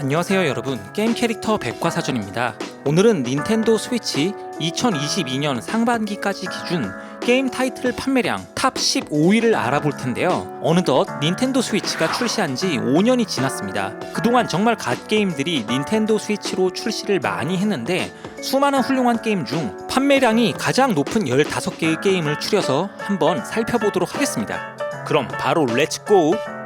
안녕하세요 여러분. 게임 캐릭터 백과사전입니다. 오늘은 닌텐도 스위치 2022년 상반기까지 기준 게임 타이틀 판매량 탑 15위를 알아볼 텐데요. 어느덧 닌텐도 스위치가 출시한 지 5년이 지났습니다. 그동안 정말 갓 게임들이 닌텐도 스위치로 출시를 많이 했는데 수많은 훌륭한 게임 중 판매량이 가장 높은 15개의 게임을 추려서 한번 살펴보도록 하겠습니다. 그럼 바로 렛츠고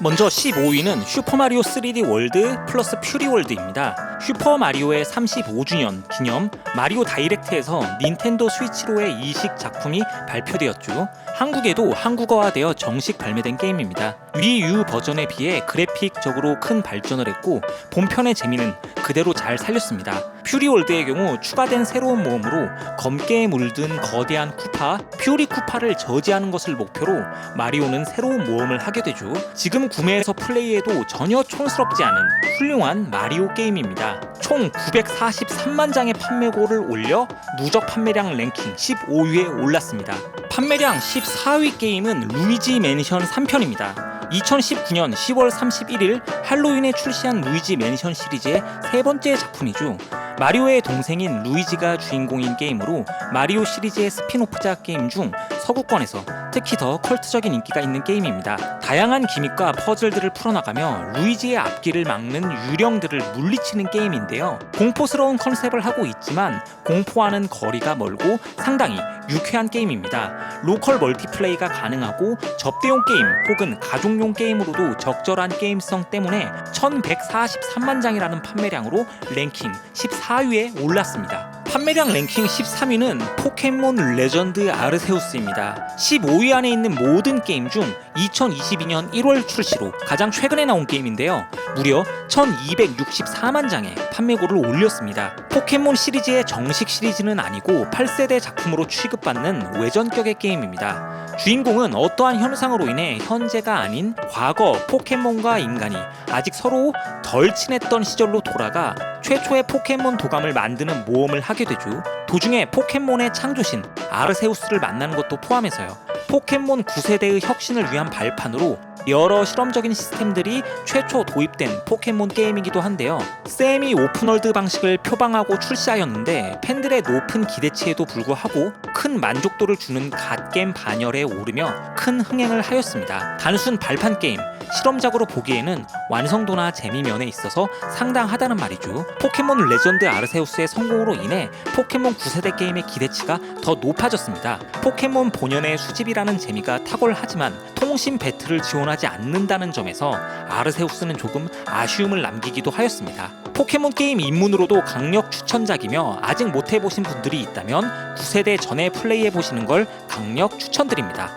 먼저 15위는 슈퍼마리오 3D 월드 플러스 퓨리 월드입니다. 슈퍼마리오의 35주년 기념 마리오 다이렉트에서 닌텐도 스위치로의 이식 작품이 발표되었죠. 한국에도 한국어화되어 정식 발매된 게임입니다. 위 U 버전에 비해 그래픽적으로 큰 발전을 했고 본편의 재미는 그대로 잘 살렸습니다. 퓨리월드의 경우 추가된 새로운 모험으로 검게에 물든 거대한 쿠파, 퓨리 쿠파를 저지하는 것을 목표로 마리오는 새로운 모험을 하게 되죠. 지금 구매해서 플레이해도 전혀 촌스럽지 않은 훌륭한 마리오 게임입니다. 총 943만 장의 판매고를 올려 누적 판매량 랭킹 15위에 올랐습니다. 판매량 14위 게임은 루이지 맨션 3편입니다. 2019년 10월 31일 할로윈에 출시한 루이지 맨션 시리즈의 세 번째 작품이죠. 마리오의 동생인 루이지가 주인공인 게임으로 마리오 시리즈의 스피노프작 게임 중 서구권에서 특히 더 컬트적인 인기가 있는 게임입니다. 다양한 기믹과 퍼즐들을 풀어나가며 루이지의 앞길을 막는 유령들을 물리치는 게임인데요. 공포스러운 컨셉을 하고 있지만 공포와는 거리가 멀고 상당히 유쾌한 게임입니다. 로컬 멀티플레이가 가능하고 접대용 게임 혹은 가족용 게임으로도 적절한 게임성 때문에 1143만 장이라는 판매량으로 랭킹 14위에 올랐습니다. 판매량 랭킹 13위는 포켓몬 레전드 아르세우스입니다. 15위 안에 있는 모든 게임 중 2022년 1월 출시로 가장 최근에 나온 게임인데요. 무려 1264만 장의 판매고를 올렸습니다. 포켓몬 시리즈의 정식 시리즈는 아니고 8세대 작품으로 취급받는 외전격의 게임입니다. 주인공은 어떠한 현상으로 인해 현재가 아닌 과거 포켓몬과 인간이 아직 서로 덜 친했던 시절로 돌아가 최초의 포켓몬 도감을 만드는 모험을 하게 되죠. 도중에 포켓몬의 창조신 아르세우스를 만나는 것도 포함해서요. 포켓몬 9세대의 혁신을 위한 발판으로 여러 실험적인 시스템들이 최초 도입된 포켓몬 게임이기도 한데요. 세미 오픈월드 방식을 표방하고 출시하였는데 팬들의 높은 기대치에도 불구하고 큰 만족도를 주는 갓겜 반열에 오르며 큰 흥행을 하였습니다. 단순 발판 게임, 실험작으로 보기에는 완성도나 재미 면에 있어서 상당하다는 말이죠. 포켓몬 레전드 아르세우스의 성공으로 인해 포켓몬 9세대 게임의 기대치가 더 높아졌습니다. 포켓몬 본연의 수집이라는 재미가 탁월하지만 통신 배틀을 지원하지 않는다는 점에서 아르세우스는 조금 아쉬움을 남기기도 하였습니다. 포켓몬 게임 입문으로도 강력 추천작이며 아직 못 해보신 분들이 있다면 9세대 전에 플레이해 보시는 걸 강력 추천드립니다.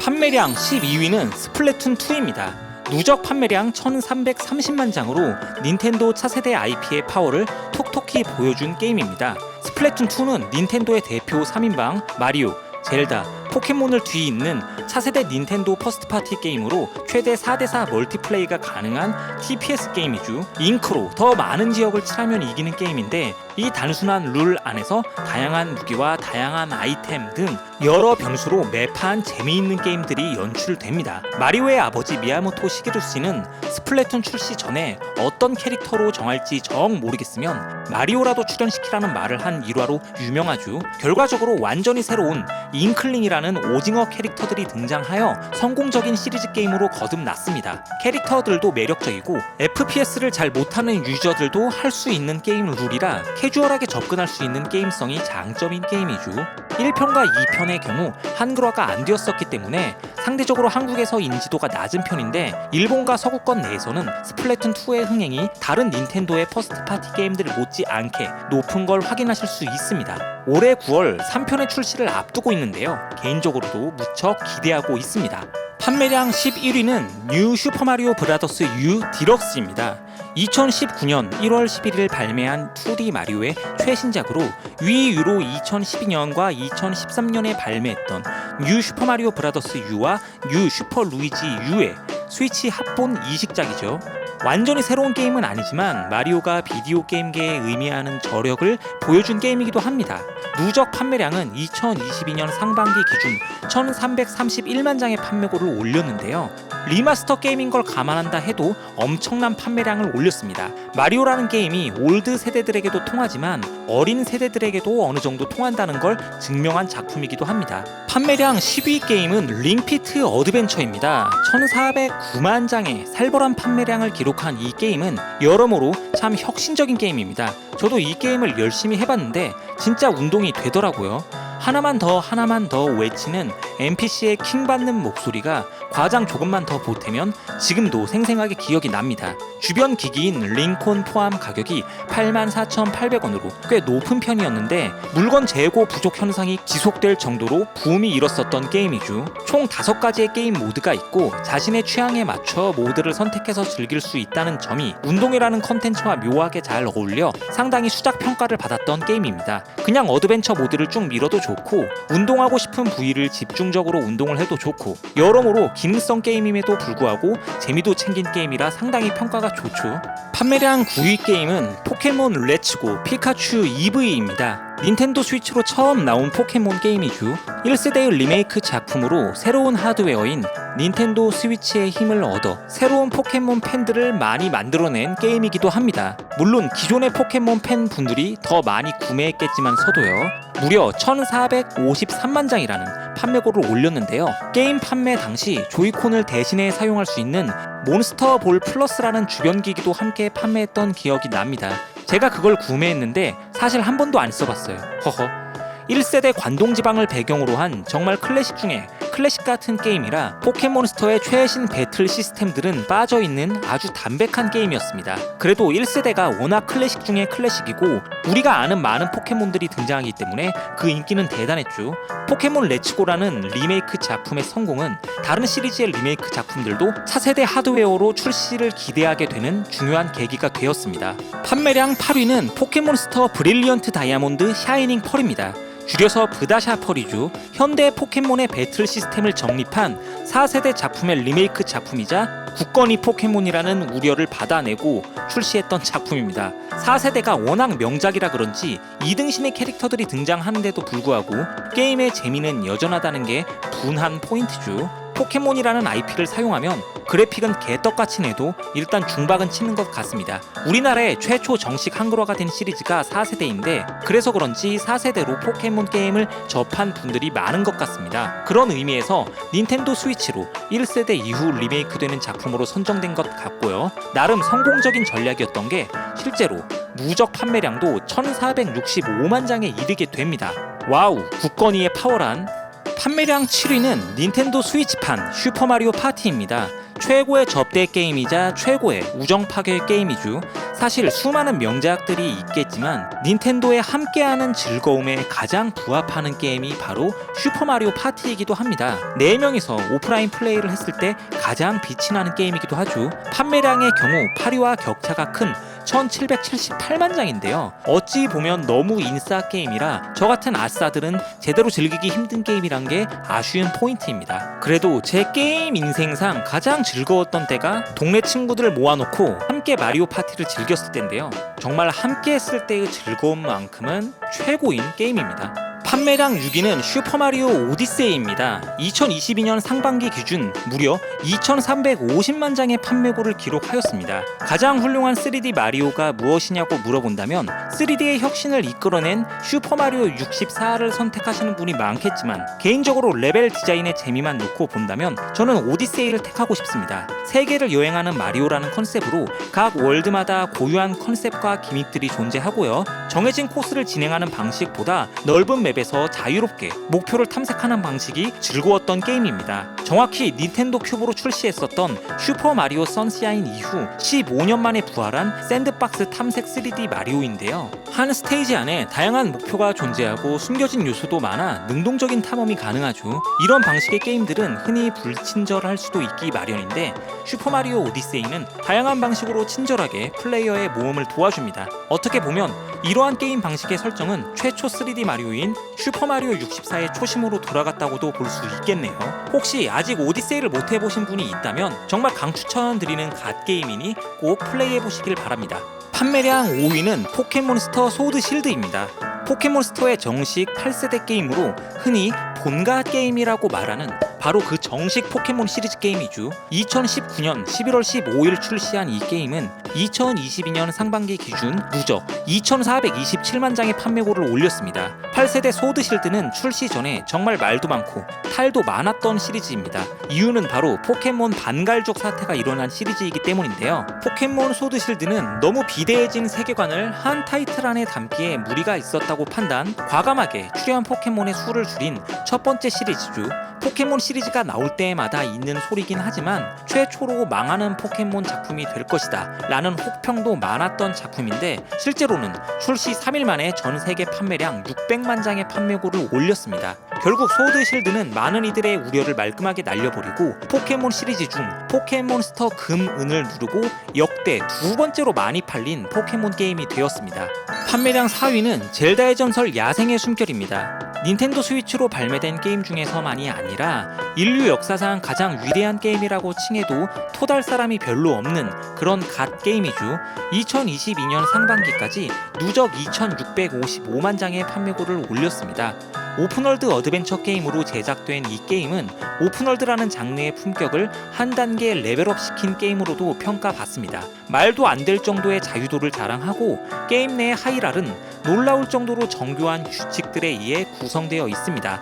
판매량 12위는 스플래툰 2입니다. 누적 판매량 1330만 장으로 닌텐도 차세대 IP의 파워를 톡톡히 보여준 게임입니다. 스플래툰 2는 닌텐도의 대표 3인방 마리오, 젤다, 포켓몬을 뒤잇는 차세대 닌텐도 퍼스트 파티 게임으로 최대 4대4 멀티플레이가 가능한 TPS 게임이죠. 잉크로 더 많은 지역을 칠하면 이기는 게임인데 이 단순한 룰 안에서 다양한 무기와 다양한 아이템 등 여러 변수로 매판 재미있는 게임들이 연출됩니다. 마리오의 아버지 미야모토 시게루 씨는 스플래툰 출시 전에 어떤 캐릭터로 정할지 정 모르겠으면 마리오라도 출연시키라는 말을 한 일화로 유명하죠. 결과적으로 완전히 새로운 잉클링이라는 오징어 캐릭터들이 등장하여 성공적인 시리즈 게임으로 거듭났습니다. 캐릭터들도 매력적이고 FPS를 잘 못하는 유저들도 할 수 있는 게임 룰이라 캐주얼하게 접근할 수 있는 게임성이 장점인 게임이죠. 1편과 2편 의 경우 한글화가 안 되었었기 때문에 상대적으로 한국에서 인지도가 낮은 편인데 일본과 서구권 내에서는 스플래툰 2의 흥행이 다른 닌텐도의 퍼스트 파티 게임들을 못지 않게 높은 걸 확인하실 수 있습니다. 올해 9월 3편의 출시를 앞두고 있는데요. 개인적으로도 무척 기대하고 있습니다. 판매량 11위는 뉴 슈퍼마리오 브라더스 U 디럭스입니다. 2019년 1월 11일 발매한 2D 마리오의 최신작으로 위유로 2012년과 2013년에 발매했던 뉴 슈퍼마리오 브라더스 U와 뉴 슈퍼 루이지 U의 스위치 합본 이식작이죠. 완전히 새로운 게임은 아니지만 마리오가 비디오 게임계에 의미하는 저력을 보여준 게임이기도 합니다. 누적 판매량은 2022년 상반기 기준 1331만 장의 판매고를 올렸는데요. 리마스터 게임인 걸 감안한다 해도 엄청난 판매량을 올렸습니다. 마리오라는 게임이 올드 세대들에게도 통하지만 어린 세대들에게도 어느 정도 통한다는 걸 증명한 작품이기도 합니다. 판매량 10위 게임은 링피트 어드벤처입니다. 1409만 장의 살벌한 판매량을 기록한 이 게임은 여러모로 참 혁신적인 게임입니다. 저도 이 게임을 열심히 해봤는데 진짜 운동이 되더라고요. 하나만 더 하나만 더 외치는 NPC의 킹 받는 목소리가 과장 조금만 더 보태면 지금도 생생하게 기억이 납니다. 주변 기기인 링콘 포함 가격이 84,800원으로 꽤 높은 편이었는데 물건 재고 부족 현상이 지속될 정도로 붐이 일었었던 게임이죠. 총 5가지의 게임 모드가 있고 자신의 취향에 맞춰 모드를 선택해서 즐길 수 있다는 점이 운동이라는 컨텐츠와 묘하게 잘 어울려 상당히 수작 평가를 받았던 게임입니다. 그냥 어드벤처 모드를 쭉 밀어도 좋고 운동하고 싶은 부위를 집중적으로 운동을 해도 좋고 여러모로 기능성 게임임에도 불구하고 재미도 챙긴 게임이라 상당히 평가가 좋죠. 판매량 9위 게임은 포켓몬 렛츠고 피카츄 EV입니다. 닌텐도 스위치로 처음 나온 포켓몬 게임이죠. 1세대의 리메이크 작품으로 새로운 하드웨어인 닌텐도 스위치의 힘을 얻어 새로운 포켓몬 팬들을 많이 만들어낸 게임이기도 합니다. 물론 기존의 포켓몬 팬분들이 더 많이 구매했겠지만 서도요. 무려 1453만 장이라는 판매고를 올렸는데요. 게임 판매 당시 조이콘을 대신해 사용할 수 있는 몬스터 볼 플러스라는 주변 기기도 함께 판매했던 기억이 납니다. 제가 그걸 구매했는데 사실 한 번도 안 써봤어요. 허허. 1세대 관동 지방을 배경으로 한 정말 클래식 중에 클래식 같은 게임이라 포켓몬스터의 최신 배틀 시스템들은 빠져 있는 아주 담백한 게임이었습니다. 그래도 1세대가 워낙 클래식 중에 클래식이고 우리가 아는 많은 포켓몬들이 등장하기 때문에 그 인기는 대단했죠. 포켓몬 레츠고라는 리메이크 작품의 성공은 다른 시리즈의 리메이크 작품들도 차세대 하드웨어로 출시를 기대하게 되는 중요한 계기가 되었습니다. 판매량 8위는 포켓몬스터 브릴리언트 다이아몬드 샤이닝 펄입니다. 줄여서 브다샤 펄이죠. 현대 포켓몬의 배틀 시스템을 정립한 4세대 작품의 리메이크 작품이자 국건이 포켓몬이라는 우려를 받아내고 출시했던 작품입니다. 4세대가 워낙 명작이라 그런지 2등신의 캐릭터들이 등장하는데도 불구하고 게임의 재미는 여전하다는 게 분한 포인트죠. 포켓몬이라는 IP를 사용하면 그래픽은 개떡같이 내도 일단 중박은 치는 것 같습니다. 우리나라에 최초 정식 한글화가 된 시리즈가 4세대인데 그래서 그런지 4세대로 포켓몬 게임을 접한 분들이 많은 것 같습니다. 그런 의미에서 닌텐도 스위치로 1세대 이후 리메이크되는 작품으로 선정된 것 같고요. 나름 성공적인 전략이었던 게 실제로 누적 판매량도 1465만 장에 이르게 됩니다. 와우, 국건이의 파워란 판매량 7위는 닌텐도 스위치판 슈퍼마리오 파티입니다. 최고의 접대 게임이자 최고의 우정 파괴 게임이죠. 사실 수많은 명작들이 있겠지만 닌텐도에 함께하는 즐거움에 가장 부합하는 게임이 바로 슈퍼마리오 파티이기도 합니다. 4명이서 오프라인 플레이를 했을 때 가장 빛이 나는 게임이기도 하죠. 판매량의 경우 8위와 격차가 큰 1778만 장인데요. 어찌 보면 너무 인싸 게임이라 저 같은 아싸들은 제대로 즐기기 힘든 게임이란 게 아쉬운 포인트입니다. 그래도 제 게임 인생상 가장 즐거웠던 때가 동네 친구들을 모아놓고 함께 마리오 파티를 즐겼을 때인데요. 정말 함께 했을 때의 즐거움만큼은 최고인 게임입니다. 판매량 6위는 슈퍼마리오 오디세이입니다. 2022년 상반기 기준 무려 2,350만 장의 판매고를 기록하였습니다. 가장 훌륭한 3D 마리오가 무엇이냐고 물어본다면 3D의 혁신을 이끌어낸 슈퍼마리오 64를 선택하시는 분이 많겠지만 개인적으로 레벨 디자인의 재미만 놓고 본다면 저는 오디세이를 택하고 싶습니다. 세계를 여행하는 마리오라는 컨셉으로 각 월드마다 고유한 컨셉과 기믹들이 존재하고요. 정해진 코스를 진행하는 방식보다 넓은 맵에 서 자유롭게 목표를 탐색하는 방식이 즐거웠던 게임입니다. 정확히 닌텐도 큐브로 출시했었던 슈퍼 마리오 선샤인 이후 15년 만에 부활한 샌드박스 탐색 3D 마리오인데요. 한 스테이지 안에 다양한 목표가 존재하고 숨겨진 요소도 많아 능동적인 탐험이 가능하죠. 이런 방식의 게임들은 흔히 불친절할 수도 있기 마련인데 슈퍼 마리오 오디세이는 다양한 방식으로 친절하게 플레이어의 모험을 도와줍니다. 어떻게 보면 이러한 게임 방식의 설정은 최초 3D 마리오인 슈퍼마리오 64의 초심으로 돌아갔다고도 볼 수 있겠네요. 혹시 아직 오디세이를 못 해보신 분이 있다면 정말 강추천드리는 갓 게임이니 꼭 플레이해보시길 바랍니다. 판매량 5위는 포켓몬스터 소드 실드입니다. 포켓몬스터의 정식 8세대 게임으로 흔히 본가 게임이라고 말하는 바로 그 정식 포켓몬 시리즈 게임이죠. 2019년 11월 15일 출시한 이 게임은 2022년 상반기 기준 누적 2,427만 장의 판매고를 올렸습니다. 8세대 소드 실드는 출시 전에 정말 말도 많고 탈도 많았던 시리즈입니다. 이유는 바로 포켓몬 반갈족 사태가 일어난 시리즈이기 때문인데요. 포켓몬 소드 실드는 너무 비대해진 세계관을 한 타이틀 안에 담기에 무리가 있었다고 판단, 과감하게 출연 포켓몬의 수를 줄인 첫 번째 시리즈죠. 포켓몬 시리즈가 나올 때마다 있는 소리긴 하지만 최초로 망하는 포켓몬 작품이 될 것이다 라는 혹평도 많았던 작품인데 실제로는 출시 3일 만에 전 세계 판매량 600만 장의 판매고를 올렸습니다. 결국 소드 실드는 많은 이들의 우려를 말끔하게 날려버리고 포켓몬 시리즈 중 포켓몬스터 금, 은을 누르고 역대 두 번째로 많이 팔린 포켓몬 게임이 되었습니다. 판매량 4위는 젤다의 전설 야생의 숨결입니다. 닌텐도 스위치로 발매된 게임 중에서만이 아니라 인류 역사상 가장 위대한 게임이라고 칭해도 토달 사람이 별로 없는 그런 갓 게임이죠. 2022년 상반기까지 누적 2,655만 장의 판매고를 올렸습니다. 오픈월드 어드벤처 게임으로 제작된 이 게임은 오픈월드라는 장르의 품격을 한 단계 레벨업 시킨 게임으로도 평가받습니다. 말도 안 될 정도의 자유도를 자랑하고 게임 내의 하이랄은 놀라울 정도로 정교한 규칙들에 의해 구 성되어 있습니다.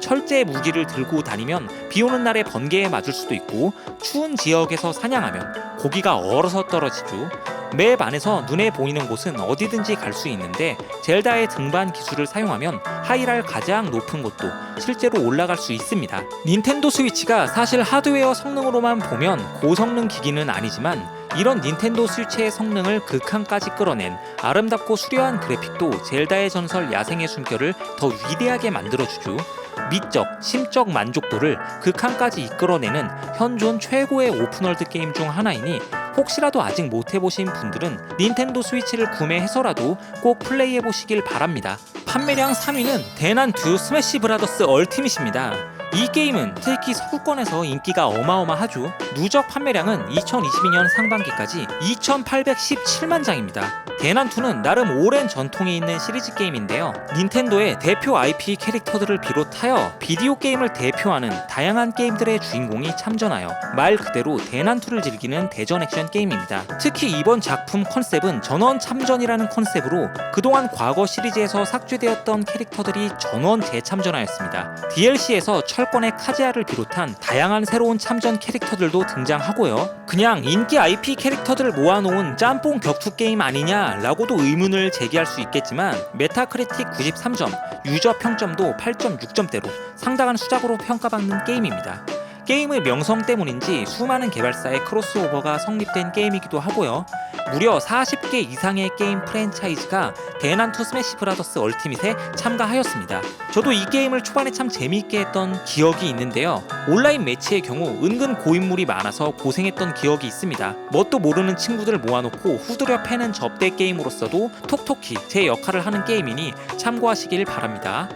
철제 무기를 들고 다니면 비 오는 날에 번개에 맞을 수도 있고 추운 지역에서 사냥하면 고기가 얼어서 떨어지죠. 맵 안에서 눈에 보이는 곳은 어디든지 갈 수 있는데 젤다의 등반 기술을 사용하면 하이랄 가장 높은 곳도 실제로 올라갈 수 있습니다. 닌텐도 스위치가 사실 하드웨어 성능으로만 보면 고성능 기기는 아니지만 이런 닌텐도 스위치의 성능을 극한까지 끌어낸 아름답고 수려한 그래픽도 젤다의 전설 야생의 숨결을 더 위대하게 만들어주죠. 미적, 심적 만족도를 극한까지 이끌어내는 현존 최고의 오픈월드 게임 중 하나이니 혹시라도 아직 못 해보신 분들은 닌텐도 스위치를 구매해서라도 꼭 플레이해보시길 바랍니다. 판매량 3위는 대난 2 스매시 브라더스 얼티밋입니다. 이 게임은 특히 서구권에서 인기가 어마어마하죠. 누적 판매량은 2022년 상반기까지 2,817만 장입니다. 대난2는 나름 오랜 전통이 있는 시리즈 게임인데요. 닌텐도의 대표 IP 캐릭터들을 비롯하여 비디오 게임을 대표하는 다양한 게임들의 주인공이 참전하여 말 그대로 대난2를 즐기는 대전 액션 게임입니다. 특히 이번 작품 컨셉은 전원 참전이라는 컨셉으로 그동안 과거 시리즈에서 삭제되었던 캐릭터들이 전원 재참전하였습니다. DLC에서 철권의 카지아를 비롯한 다양한 새로운 참전 캐릭터들도 등장하고요. 그냥 인기 IP 캐릭터들을 모아놓은 짬뽕 격투 게임 아니냐 라고도 의문을 제기할 수 있겠지만 메타크리틱 93점, 유저 평점도 8.6점대로 상당한 수작으로 평가받는 게임입니다. 게임의 명성 때문인지 수많은 개발사의 크로스오버가 성립된 게임이기도 하고요. 무려 40개 이상의 게임 프랜차이즈가 대난투 스매시 브라더스 얼티밋에 참가하였습니다. 저도 이 게임을 초반에 참 재미있게 했던 기억이 있는데요. 온라인 매치의 경우 은근 고인물이 많아서 고생했던 기억이 있습니다. 뭣도 모르는 친구들 모아놓고 후드려 패는 접대 게임으로서도 톡톡히 제 역할을 하는 게임이니 참고하시길 바랍니다.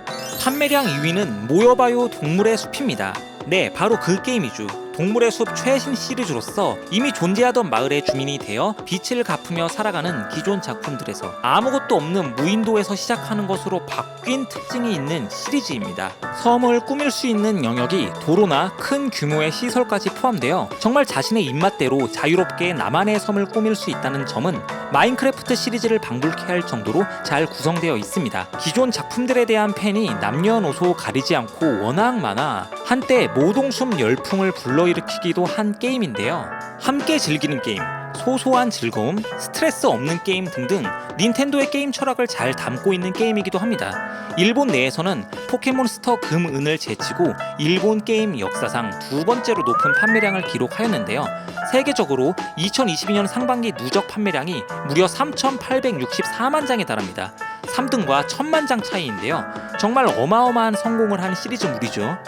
판매량 2위는 모여봐요 동물의 숲입니다. 네, 바로 그 게임이죠. 동물의 숲 최신 시리즈로서 이미 존재하던 마을의 주민이 되어 빛을 갚으며 살아가는 기존 작품들에서 아무것도 없는 무인도에서 시작하는 것으로 바뀐 특징이 있는 시리즈입니다. 섬을 꾸밀 수 있는 영역이 도로나 큰 규모의 시설까지 포함되어 정말 자신의 입맛대로 자유롭게 나만의 섬을 꾸밀 수 있다는 점은 마인크래프트 시리즈를 방불케 할 정도로 잘 구성되어 있습니다. 기존 작품들에 대한 팬이 남녀노소 가리지 않고 워낙 많아 한때 모동숲 열풍을 불러 일으키기도 한 게임인데요. 함께 즐기는 게임, 소소한 즐거움, 스트레스 없는 게임 등등 닌텐도의 게임 철학을 잘 담고 있는 게임이기도 합니다. 일본 내에서는 포켓몬스터 금, 은을 제치고 일본 게임 역사상 두 번째로 높은 판매량을 기록하였는데요. 세계적으로 2022년 상반기 누적 판매량이 무려 3,864만 장에 달합니다. 3등과 1000만 장 차이인데요. 정말 어마어마한 성공을 한 시리즈물이죠.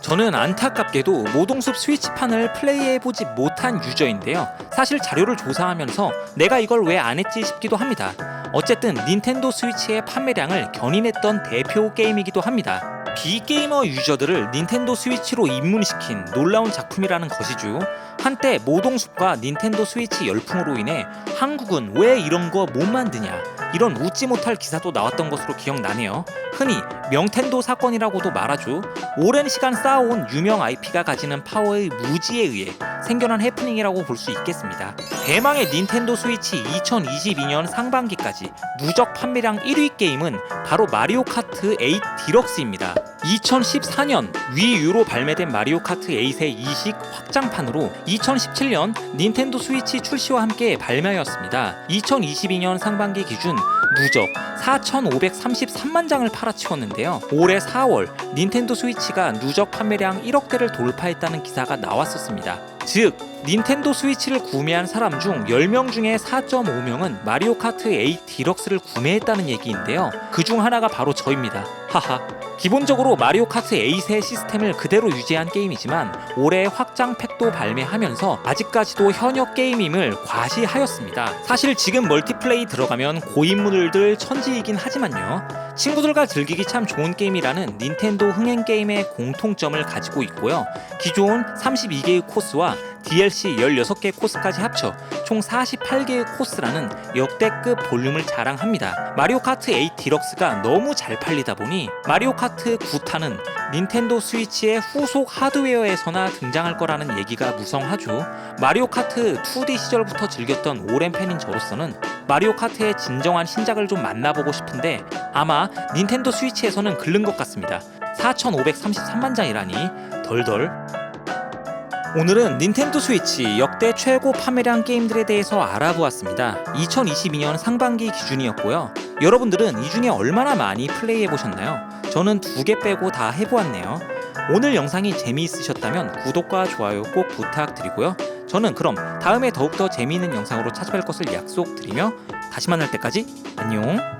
저는 안타깝게도 모동숲 스위치판을 플레이해보지 못한 유저인데요. 사실 자료를 조사하면서 내가 이걸 왜 안 했지 싶기도 합니다. 어쨌든 닌텐도 스위치의 판매량을 견인했던 대표 게임이기도 합니다. 비게이머 유저들을 닌텐도 스위치로 입문시킨 놀라운 작품이라는 것이죠. 한때 모동숲과 닌텐도 스위치 열풍으로 인해 한국은 왜 이런 거 못 만드냐 이런 웃지 못할 기사도 나왔던 것으로 기억나네요. 흔히 명텐도 사건이라고도 말하죠. 오랜 시간 쌓아온 유명 IP가 가지는 파워의 무지에 의해 생겨난 해프닝이라고 볼 수 있겠습니다. 대망의 닌텐도 스위치 2022년 상반기까지 누적 판매량 1위 게임은 바로 마리오 카트 8 디럭스입니다. 2014년 위유로 발매된 마리오 카트 8의 이식 확장판으로 2017년 닌텐도 스위치 출시와 함께 발매하였습니다. 2022년 상반기 기준 누적 4,533만 장을 팔아치웠는데요. 올해 4월 닌텐도 스위치가 누적 판매량 1억 대를 돌파했다는 기사가 나왔었습니다. 즉 닌텐도 스위치를 구매한 사람 중 10명 중에 4.5명은 마리오 카트 8 디럭스를 구매했다는 얘기인데요. 그 중 하나가 바로 저입니다. 하하. 기본적으로 마리오 카트 8의 시스템을 그대로 유지한 게임이지만 올해 확장 팩도 발매하면서 아직까지도 현역 게임임을 과시하였습니다. 사실 지금 멀티플레이 들어가면 고인물들 천지이긴 하지만요. 친구들과 즐기기 참 좋은 게임이라는 닌텐도 흥행 게임의 공통점을 가지고 있고요. 기존 32개의 코스와 DLC 16개 코스까지 합쳐 총 48개의 코스라는 역대급 볼륨을 자랑합니다. 마리오 카트 8 디럭스가 너무 잘 팔리다 보니 마리오 카트 9타는 닌텐도 스위치의 후속 하드웨어에서나 등장할 거라는 얘기가 무성하죠. 마리오 카트 2D 시절부터 즐겼던 오랜 팬인 저로서는 마리오 카트의 진정한 신작을 좀 만나보고 싶은데 아마 닌텐도 스위치에서는 글른 것 같습니다. 4,533만 장이라니 덜덜 오늘은 닌텐도 스위치 역대 최고 판매량 게임들에 대해서 알아보았습니다. 2022년 상반기 기준이었고요. 여러분들은 이 중에 얼마나 많이 플레이해 보셨나요? 저는 두 개 빼고 다 해보았네요. 오늘 영상이 재미있으셨다면 구독과 좋아요 꼭 부탁드리고요. 저는 그럼 다음에 더욱더 재미있는 영상으로 찾아뵐 것을 약속드리며 다시 만날 때까지 안녕.